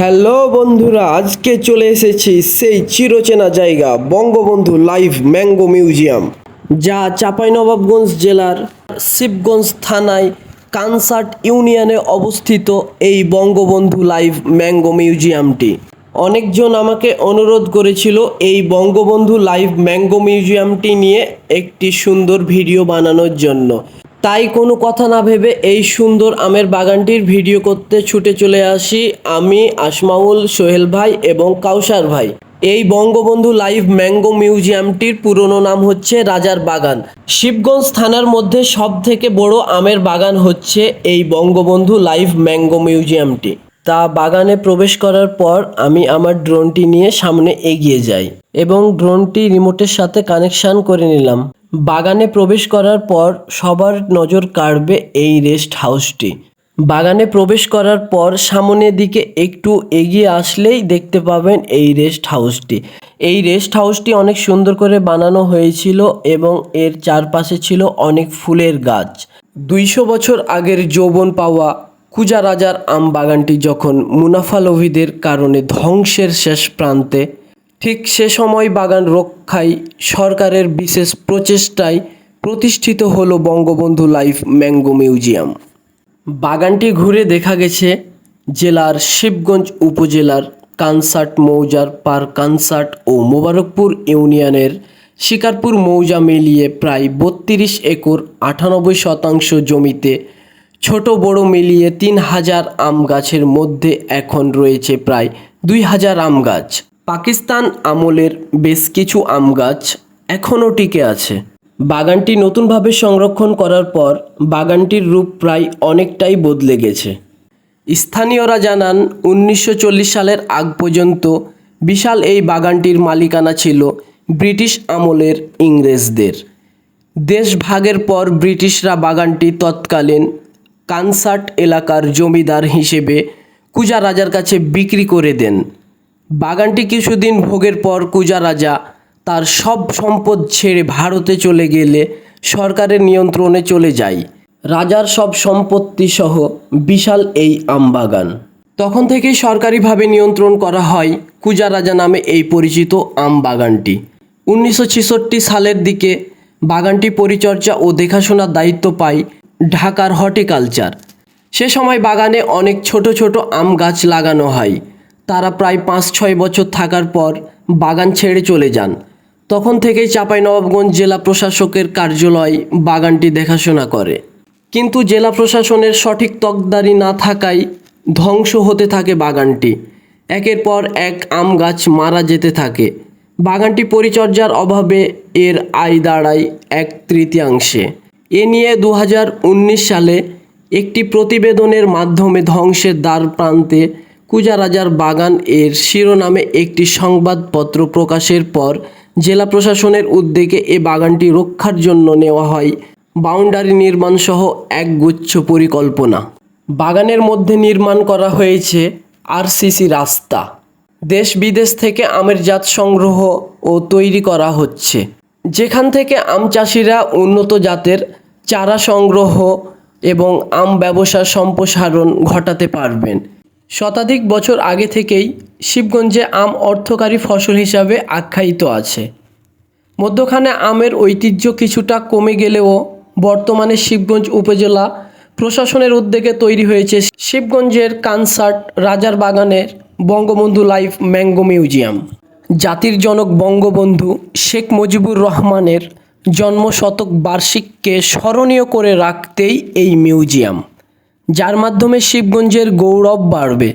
Hello বন্ধুরা, আজকে চলে এসেছি সেই চিরচেনা জায়গা, বঙ্গবন্ধু লাইভ ম্যাঙ্গো মিউজিয়াম, যা চাঁপাইনবাবগঞ্জ জেলার শিবগঞ্জ থানায় কানসার্ট ইউনিয়নে অবস্থিত এই বঙ্গবন্ধু লাইভ ম্যাঙ্গো মিউজিয়ামটি। অনেকজন আমাকে অনুরোধ করেছিল এই বঙ্গবন্ধু লাইভ ম্যাঙ্গো মিউজিয়ামটি নিয়ে একটি সুন্দর ভিডিও বানানোর জন্য। তাই কোনো কথা না ভেবে এই সুন্দর আমের বাগানটির ভিডিও করতে ছুটে চলে আসি আমি, আসমাউল, সোহেল ভাই এবং কাউসার ভাই। এই বঙ্গবন্ধু লাইভ ম্যাঙ্গো মিউজিয়ামটির পুরনো নাম হচ্ছে রাজার বাগান। শিবগঞ্জ থানার মধ্যে সব থেকে বড় আমের বাগান হচ্ছে এই বঙ্গবন্ধু লাইভ ম্যাঙ্গো মিউজিয়ামটি। তা বাগানে প্রবেশ করার পর আমি আমার ড্রোনটি নিয়ে সামনে এগিয়ে যাই এবং ড্রোনটি রিমোটের সাথে কানেকশান করে নিলাম। বাগানে প্রবেশ করার পর সবার নজর কাড়বে এই রেস্ট হাউসটি। বাগানে প্রবেশ করার পর সামনের দিকে একটু এগিয়ে আসলেই দেখতে পাবেন এই রেস্ট হাউসটি। এই রেস্ট হাউসটি অনেক সুন্দর করে বানানো হয়েছিল এবং এর চারপাশে ছিল অনেক ফুলের গাছ। দুইশো বছর আগের যৌবন পাওয়া কুজা রাজার আম বাগানটি যখন মুনাফা লোভীদের কারণে ধ্বংসের শেষ প্রান্তে, ঠিক সে সময় বাগান রক্ষায় সরকারের বিশেষ প্রচেষ্টায় প্রতিষ্ঠিত হল বঙ্গবন্ধু লাইফ ম্যাঙ্গো মিউজিয়াম। বাগানটি ঘুরে দেখা গেছে জেলার শিবগঞ্জ উপজেলার কানসার্ট মৌজার পার কানসার্ট ও মোবারকপুর ইউনিয়নের শিকারপুর মৌজা মিলিয়ে প্রায় বত্রিশ একর আটানব্বই শতাংশ জমিতে ছোট বড় মিলিয়ে তিন হাজার আম গাছের মধ্যে এখন রয়েছে প্রায় দুই হাজার আম গাছ। পাকিস্তান আমলের বেশ কিছু আম গাছ এখনও টিকে আছে। বাগানটি নতুনভাবে সংরক্ষণ করার পর বাগানটির রূপ প্রায় অনেকটাই বদলে গেছে। স্থানীয়রা জানান, উনিশশো চল্লিশ সালের আগ পর্যন্ত বিশাল এই বাগানটির মালিকানা ছিল ব্রিটিশ আমলের ইংরেজদের। দেশ ভাগের পর ব্রিটিশরা বাগানটি তৎকালীন কানসার্ট এলাকার জমিদার হিসেবে কুজা রাজার কাছে বিক্রি করে দেন। বাগানটি কিছুদিন ভোগের পর কুজা রাজা তার সব সম্পদ ছেড়ে ভারতে চলে গেলে সরকারের নিয়ন্ত্রণে চলে যায়। রাজার সব সম্পত্তি সহ বিশাল এই আম বাগান তখন থেকেই সরকারিভাবে নিয়ন্ত্রণ করা হয় কুজা রাজা নামে এই পরিচিত আম বাগানটি উনিশশো ছেষট্টি সালের দিকে বাগানটি পরিচর্যা ও দেখাশোনার দায়িত্ব পায় ঢাকার হর্টিকালচার। সে সময় বাগানে অনেক ছোট ছোট আম গাছ লাগানো হয়। তারা প্রায় পাঁচ ছয় বছর থাকার পর বাগান ছেড়ে চলে যান। তখন থেকেই চাঁপাইনবাবগঞ্জ জেলা প্রশাসকের কার্যালয় বাগানটি দেখাশোনা করে। কিন্তু জেলা প্রশাসনের সঠিক তকদারি না থাকায় ধ্বংস হতে থাকে বাগানটি। একের পর এক আম গাছ মারা যেতে থাকে। বাগানটি পরিচর্যার অভাবে এর আয় দাঁড়ায় এক তৃতীয়াংশে। এ নিয়ে দু হাজার উনিশ সালে একটি প্রতিবেদনের মাধ্যমে ধ্বংসের দ্বার প্রান্তে কুজা রাজার বাগান এর শিরোনামে একটি সংবাদপত্র প্রকাশের পর জেলা প্রশাসনের উদ্যোগে এ বাগানটি রক্ষার জন্য নেওয়া হয়। বাউন্ডারি নির্মাণ সহ এক গুচ্ছ পরিকল্পনা। বাগানের মধ্যে নির্মাণ করা হয়েছে আরসিসি রাস্তা। দেশ বিদেশ থেকে আমের জাত সংগ্রহ ও তৈরি করা হচ্ছে। যেখান থেকে আম চাষিরা উন্নত জাতের চারা সংগ্রহ এবং আম ব্যবসার সম্প্রসারণ ঘটাতে পারবেন। শতাধিক বছর আগে থেকেই শিবগঞ্জে আম অর্থকারী ফসল হিসাবে আখ্যায়িত আছে। মধ্যখানে আমের ঐতিহ্য কিছুটা কমে গেলেও বর্তমানে শিবগঞ্জ উপজেলা প্রশাসনের উদ্যোগে তৈরি হয়েছে শিবগঞ্জের কানসার্ট রাজার বাগানের বঙ্গবন্ধু লাইফ ম্যাঙ্গো মিউজিয়াম। জাতির জনক বঙ্গবন্ধু শেখ মুজিবুর রহমানের জন্মশতক বার্ষিককে স্মরণীয় করে রাখতেই এই মিউজিয়াম, যার মাধ্যমে শিবগঞ্জের গৌরব বাড়বে।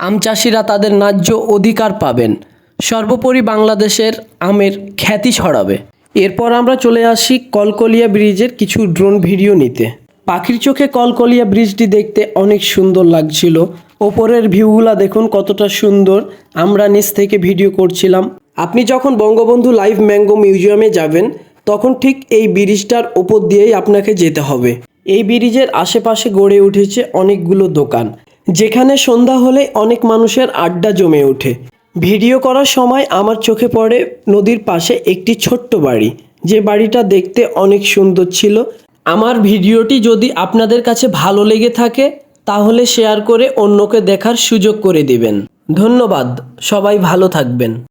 আম চাষিরা তাদের ন্যায্য অধিকার পাবেন। সর্বোপরি বাংলাদেশের আমের খ্যাতি ছড়াবে। এরপর আমরা চলে আসি কলকলিয়া ব্রিজের কিছু ড্রোন ভিডিও নিতে। পাখির চোখে কলকলিয়া ব্রিজটি দেখতে অনেক সুন্দর লাগছিল। ওপরের ভিউগুলা দেখুন কতটা সুন্দর। আমরা নিচ থেকে ভিডিও করছিলাম। আপনি যখন বঙ্গবন্ধু লাইভ ম্যাঙ্গো মিউজিয়ামে যাবেন তখন ঠিক এই ব্রিজটার ওপর দিয়েই আপনাকে যেতে হবে। এই ব্রিজের আশেপাশে গড়ে উঠেছে অনেকগুলো দোকান, যেখানে সন্ধ্যা হলে অনেক মানুষের আড্ডা জমে ওঠে। ভিডিও করার সময় আমার চোখে পড়ে নদীর পাশে একটি ছোট্ট বাড়ি, যে বাড়িটা দেখতে অনেক সুন্দর ছিল। আমার ভিডিওটি যদি আপনাদের কাছে ভালো লেগে থাকে, তাহলে শেয়ার করে অন্যকে দেখার সুযোগ করে দিবেন। ধন্যবাদ, সবাই ভালো থাকবেন।